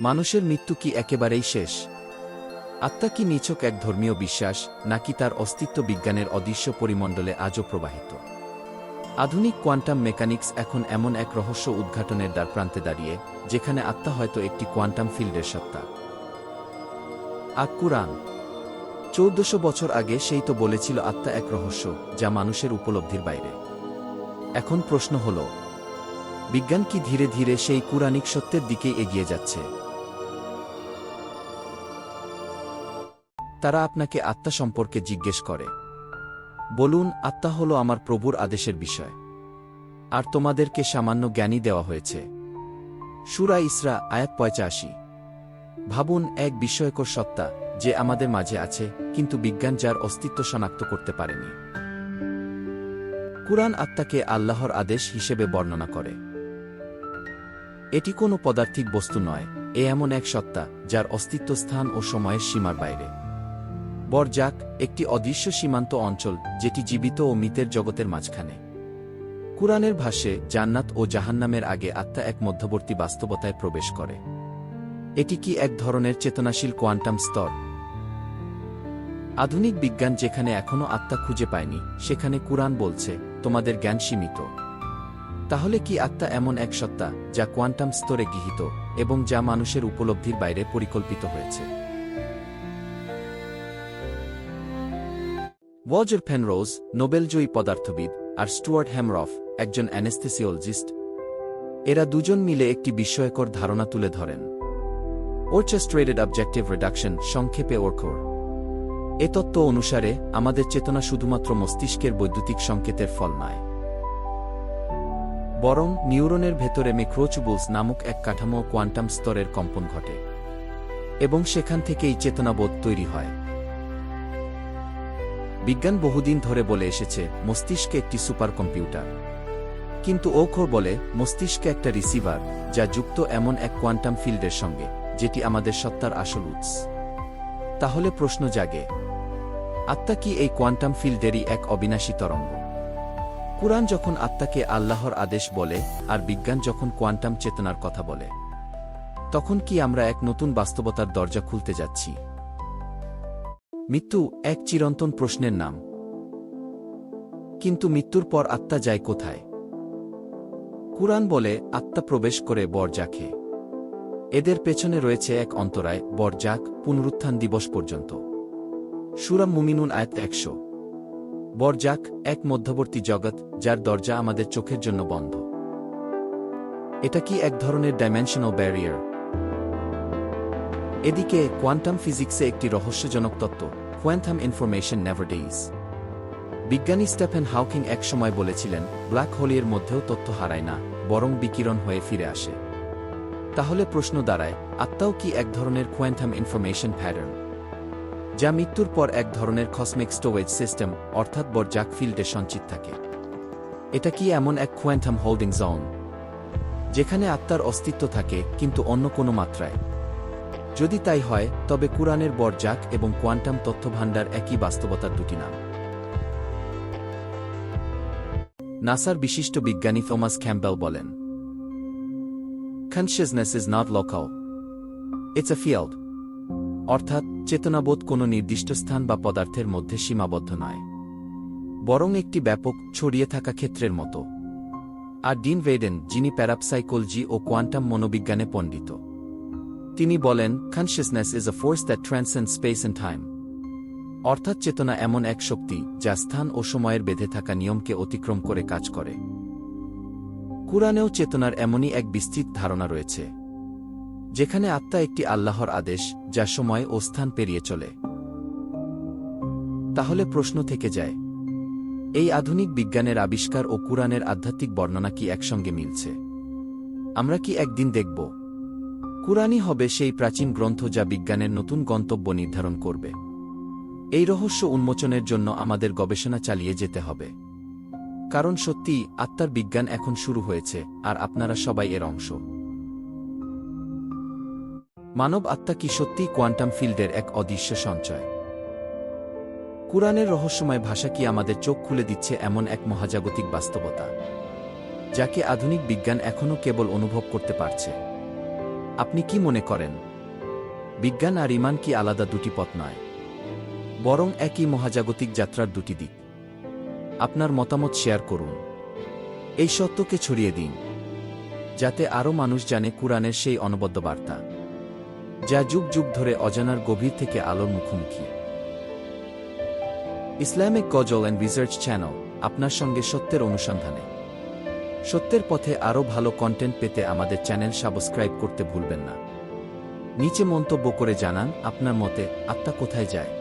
মানুষের মৃত্যু কি একেবারেই শেষ? আত্মা কি নিছক এক ধর্মীয় বিশ্বাস, নাকি তার অস্তিত্ব বিজ্ঞানের অদৃশ্য পরিমণ্ডলে আজও প্রবাহিত? আধুনিক কোয়ান্টাম মেকানিক্স এখন এমন এক রহস্য উদ্ঘাটনের দ্বার প্রান্তে দাঁড়িয়ে, যেখানে আত্মা হয়তো একটি কোয়ান্টাম ফিল্ডের সত্তা। আক কুরআন। চৌদ্দশো বছর আগে সেই তো বলেছিল আত্মা এক রহস্য, যা মানুষের উপলব্ধির বাইরে। এখন প্রশ্ন হল, বিজ্ঞান কি ধীরে ধীরে সেই কুরানিক সত্যের দিকেই এগিয়ে যাচ্ছে? তারা আপনাকে আত্মা সম্পর্কে জিজ্ঞেস করে। বলুন, আত্মা হল আমার প্রভুর আদেশের বিষয়। আর তোমাদেরকে সামান্য জ্ঞানী দেওয়া হয়েছে। সুরা ইসরা, আয়াত পঁচাশি ভাবুন, এক বিস্ময়কর সত্তা যে আমাদের মাঝে আছে, কিন্তু বিজ্ঞান যার অস্তিত্ব শনাক্ত করতে পারেনি। কুরআন আত্মাকে আল্লাহর আদেশ হিসেবে বর্ণনা করে। এটি কোনো পদার্থিক বস্তু নয়, এ এমন এক সত্তা যার অস্তিত্ব স্থান ও সময়ের সীমার বাইরে। বরজাক একটি অদৃশ্য সীমান্ত অঞ্চল, যেটি জীবিত ও মৃতের জগতের মাঝখানে। কুরআনের ভাষ্যে, জান্নাত ও জাহান্নামের আগে আত্মা এক মধ্যবর্তী বাস্তবতায় প্রবেশ করে। এটি কি এক ধরনের চেতনাশীল কোয়ান্টাম স্তর? আধুনিক বিজ্ঞান যেখানে এখনও আত্মা খুঁজে পায়নি, সেখানে কুরআন বলছে, তোমাদের জ্ঞান সীমিত। তাহলে কি আত্মা এমন এক সত্তা, যা কোয়ান্টাম স্তরে গৃহীত এবং যা মানুষের উপলব্ধির বাইরে পরিকল্পিত হয়েছে? ওয়াজর ফেনরোজ নোবেলজয়ী পদার্থবিদ, আর স্টুয়ার্ট হ্যামরফ একজন অ্যানেস্থেসিওলজিস্ট এরা দুজন মিলে একটি বিস্ময়কর ধারণা তুলে ধরেন। ওরচেস্ট্রেটেড অবজেক্টিভ রিডাকশন সংক্ষেপে ওরখোর এ তত্ত্ব অনুসারে, আমাদের চেতনা শুধুমাত্র মস্তিষ্কের বৈদ্যুতিক সংকেতের ফল নয়। বরং নিউরনের ভেতরে মেক্রোচুবুলস নামক এক কাঠামো কোয়ান্টাম স্তরের কম্পন ঘটে। এবং সেখান থেকেই চেতনাবোধ তৈরি হয়। বিজ্ঞান বহুদিন ধরে বলে এসেছে, মস্তিষ্কে একটি সুপার কম্পিউটার কিন্তু ওখোর বলে, মস্তিষ্কে একটা রিসিভার, যা যুক্ত এমন এক কোয়ান্টাম ফিল্ডের সঙ্গে, যেটি আমাদের সত্তার আসল উৎস। তাহলে প্রশ্ন জাগে, আত্মা কি এই কোয়ান্টাম ফিল্ডেরই এক অবিনাশী তরঙ্গ? কুরআন যখন আত্মাকে আল্লাহর আদেশ বলে, আর বিজ্ঞান যখন কোয়ান্টাম চেতনার কথা বলে, তখন কি আমরা এক নতুন বাস্তবতার দরজা খুলতে যাচ্ছি? মৃত্যু এক চিরন্তন প্রশ্নের নাম। কিন্তু মৃত্যুর পর আত্মা যায় কোথায়? কুরআন বলে, আত্মা প্রবেশ করে বরজাখে। এদের পেছনে রয়েছে এক অন্তরায় বরজাক পুনরুত্থান দিবস পর্যন্ত। সুরাম মুমিনুন আয়াত একশো। বরজাক এক মধ্যবর্তী জগৎ, যার দরজা আমাদের চোখের জন্য বন্ধ। এটা কি এক ধরনের ডাইমেনশনাল ব্যারিয়ার এদিকে, কোয়ান্টাম ফিজিক্সে একটি রহস্যজনক তত্ত্ব কোয়ান্টাম ইনফরমেশন নেভার ডেইজ বিজ্ঞানী স্টেফেন হাউকিং একসময় বলেছিলেন ব্ল্যাক হোলের মধ্যেও তথ্য হারায় না, বরং বিকিরণ হয়ে ফিরে আসে। তাহলে প্রশ্ন দাঁড়ায়, আত্মাও কি এক ধরনের কোয়ান্টাম ইনফরমেশন প্যাটার্ন যা মৃত্যুর পর এক ধরনের কসমিক স্টোরেজ সিস্টেম অর্থাৎ বরজাক ফিল্ডে সঞ্চিত থাকে। এটা কি এমন এক কোয়ান্টাম হোল্ডিং জোন যেখানে আত্মার অস্তিত্ব থাকে, কিন্তু অন্য কোনো মাত্রায়। যদি তাই হয়, তবে কুরআনের বরজাক এবং কোয়ান্টাম তথ্যভাণ্ডার একই বাস্তবতার দুটি নাম। নাসার বিশিষ্ট বিজ্ঞানী থমাস ক্যাম্পবেল বলেন consciousness is not local it's a field অর্থাৎ, চেতনাবোধ কোনো নির্দিষ্ট স্থান বা পদার্থের মধ্যে সীমাবদ্ধ নয়। বরং একটি ব্যাপক, ছড়িয়ে থাকা ক্ষেত্রের মতো। আর ডিন ভেডেন যিনি প্যারাপসাইকোলজি ও কোয়ান্টাম মনোবিজ্ঞানে পণ্ডিত। তিনি বলেন consciousness is a force that transcend space and time অর্থাৎ চেতনা এমন এক শক্তি, যা স্থান ও সময়ের বেঁধে থাকা নিয়মকে অতিক্রম করে কাজ করে। কুরআনেও চেতনার এমনই এক বিস্তৃত ধারণা রয়েছে, যেখানে আত্মা একটি আল্লাহর আদেশ, যা সময় ও স্থান পেরিয়ে চলে। তাহলে প্রশ্ন থেকে যায়, এই আধুনিক বিজ্ঞানের আবিষ্কার ও কুরআনের আধ্যাত্মিক বর্ণনা কি একসঙ্গে মিলছে? আমরা কি একদিন দেখব কুরআনই হবে সেই প্রাচীন গ্রন্থ যা বিজ্ঞানের নতুন গন্তব্য নির্ধারণ করবে। এই রহস্য উন্মোচনের জন্য আমাদের গবেষণা চালিয়ে যেতে হবে। কারণ সত্যি, আত্মার বিজ্ঞান এখন শুরু হয়েছে, আর আপনারা সবাই এর অংশ। মানব আত্মা কি সত্যি কোয়ান্টাম ফিল্ডের এক অদৃশ্য সঞ্চয়? কুরআনের রহস্যময় ভাষা কি আমাদের চোখ খুলে দিচ্ছে এমন এক মহাজাগতিক বাস্তবতা, যাকে আধুনিক বিজ্ঞান এখনও কেবল অনুভব করতে পারছে? আপনি কি মনে করেন? বিজ্ঞান আর ইমান কি আলাদা দুটি পথ নয়, বরং একই মহাজাগতিক যাত্রার দুটি দিক। আপনার মতামত শেয়ার করুন। এই সত্যকে ছড়িয়ে দিন, যাতে আরও মানুষ জানে কুরআনের সেই অনবদ্য বার্তা, যা যুগ যুগ ধরে অজানার গভীর থেকে আলোর মুখোমুখি। Islamic ghazal and research channel আপনার সঙ্গে সত্যের অনুসন্ধানে। সত্যের পথে আরও ভালো কন্টেন্ট পেতে আমাদের চ্যানেল সাবস্ক্রাইব করতে ভুলবেন না। নিচে মন্তব্য করে জানান, আপনার মতে আত্মা কোথায় যায়?